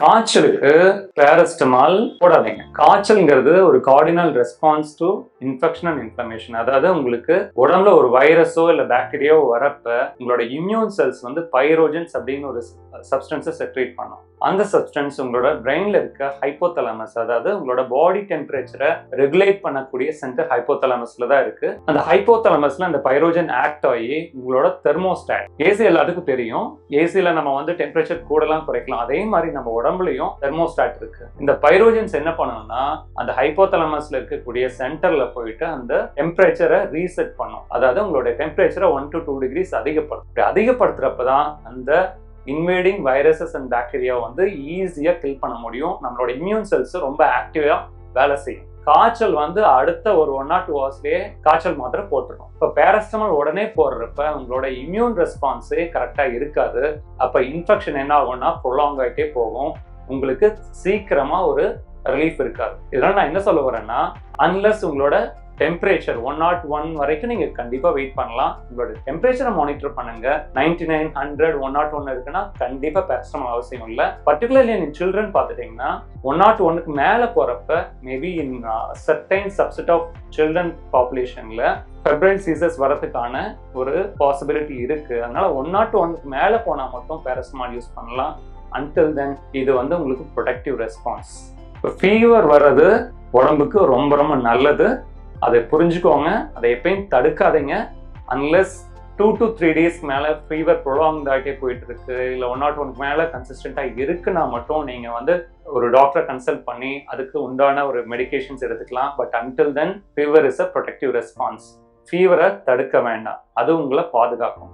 காய்ச்சலுக்கு பேரஸ்டமால் போடாதீங்க. காய்ச்சல்ங்கிறது ஒரு cardinal response to infection and information அதாவது உங்களுக்கு உடம்புல ஒரு வைரஸோ இல்லை பாக்டீரியாவோ வரப்ப உங்களோட இம்யூன் செல்ஸ் வந்து பைரோஜன்ஸ் அப்படின்னு ஒரு சப்ஸ்டன்ஸை செக்ரேட் பண்ணும். அந்த சப்ஸ்டன்ஸ் உங்களோட பிரெயின்ல இருக்க ஹைப்போதலமஸ் அதாவது உங்களோட பாடி டெம்பரேச்சரை ரெகுலேட் பண்ணக்கூடிய சென்டர் ஹைப்போதலமஸ்ல தான் இருக்கு. அந்த ஹைப்போதலமஸ்ல அந்த பைரோஜன் ஆக்ட் ஆகி உங்களோட தெர்மோஸ்டாட் ஏசி எல்லாத்துக்கும் தெரியும். ஏசியில நம்ம வந்து டெம்பரேச்சர் கூடலாம் குறைக்கலாம். அதே மாதிரி நம்ம உடம்புலையும் தெர்மோஸ்டாட் இருக்கு. இந்த பைரோஜன்ஸ் என்ன பண்ணணும்னா அந்த ஹைப்போதலமஸ்ல இருக்கக்கூடிய சென்டர்ல போயிட்டு அந்த டெம்பரேச்சரை ரீசெட் பண்ணும். அதாவது உங்களுடைய டெம்பரேச்சரை ஒன் டு டூ டிகிரிஸ் அதிகப்படுத்தும். இப்படி அதிகப்படுத்துறப்பதான் அந்த இன்வேடிங் வைரஸஸ் அண்ட் பாக்டீரியா வந்து ஈஸியாக கில் பண்ண முடியும். நம்மளோட இம்யூன் செல்ஸ் ரொம்ப ஆக்டிவாக வேலை செய்யும். காய்ச்சல் வந்து அடுத்த ஒரு ஒன் ஆர் டூ ஹவர்ஸ்லேயே காய்ச்சல் மாத்திரை போட்டுரும் இப்போ பேரஸ்டமால் உடனே போடுறப்ப உங்களோட இம்யூன் ரெஸ்பான்ஸே கரெக்டாக இருக்காது. அப்போ இன்ஃபெக்ஷன் என்ன ஆகும்னா ப்ரொலாங் ஆகிட்டே போகும். உங்களுக்கு சீக்கிரமாக ஒரு ரிலீஃப் இருக்காது. இதனால நான் என்ன சொல்ல வரேன்னா அன்லஸ் உங்களோட டெம்பரேச்சர் ஒன் நாட் ஒன் வரைக்கும் நீங்கள் கண்டிப்பாக வெயிட் பண்ணலாம். உங்களோட டெம்பரேச்சரை மானிட்டர் பண்ணுங்க. Ninety nine hundred one naught one இருக்குன்னா கண்டிப்பாக பேரஸ்டமால் அவசியம் இல்லை. பர்டிகுலர்லி என் சில்ட்ரன் பார்த்துட்டீங்கன்னா ஒன் நாட் ஒன்னுக்கு மேலே போகிறப்ப maybe in certain subset of children பாப்புலேஷனில் febrile சீசஸ் வரதுக்கான ஒரு பாசிபிலிட்டி இருக்குது அதனால் ஒன் நாட் oh ஒன்னுக்கு மேலே போனால் மட்டும் பேரஸ்டமால் யூஸ் பண்ணலாம். அன்டில் தென் இது வந்து உங்களுக்கு ப்ரொடக்டிவ் ரெஸ்பான்ஸ் இப்போ ஃபீவர் வர்றது உடம்புக்கு ரொம்ப ரொம்ப நல்லது. அதை புரிஞ்சுக்கோங்க அதை எப்பயும் தடுக்காதீங்க. Unless two to three days மேலே ஃபீவர் ப்ரொலாங் ஆகிட்டே போயிட்டு இருக்கு இல்லை ஒன் நாட் ஒனுக்கு மேலே கன்சிஸ்டண்ட்டாக இருக்குன்னா மட்டும் நீங்கள் வந்து ஒரு டாக்டரை கன்சல்ட் பண்ணி அதுக்கு உண்டான ஒரு மெடிகேஷன்ஸ் எடுத்துக்கலாம். But until then fever is a protective response ஃபீவரை தடுக்க வேண்டாம். அது உங்களை பாதுகாக்கும்.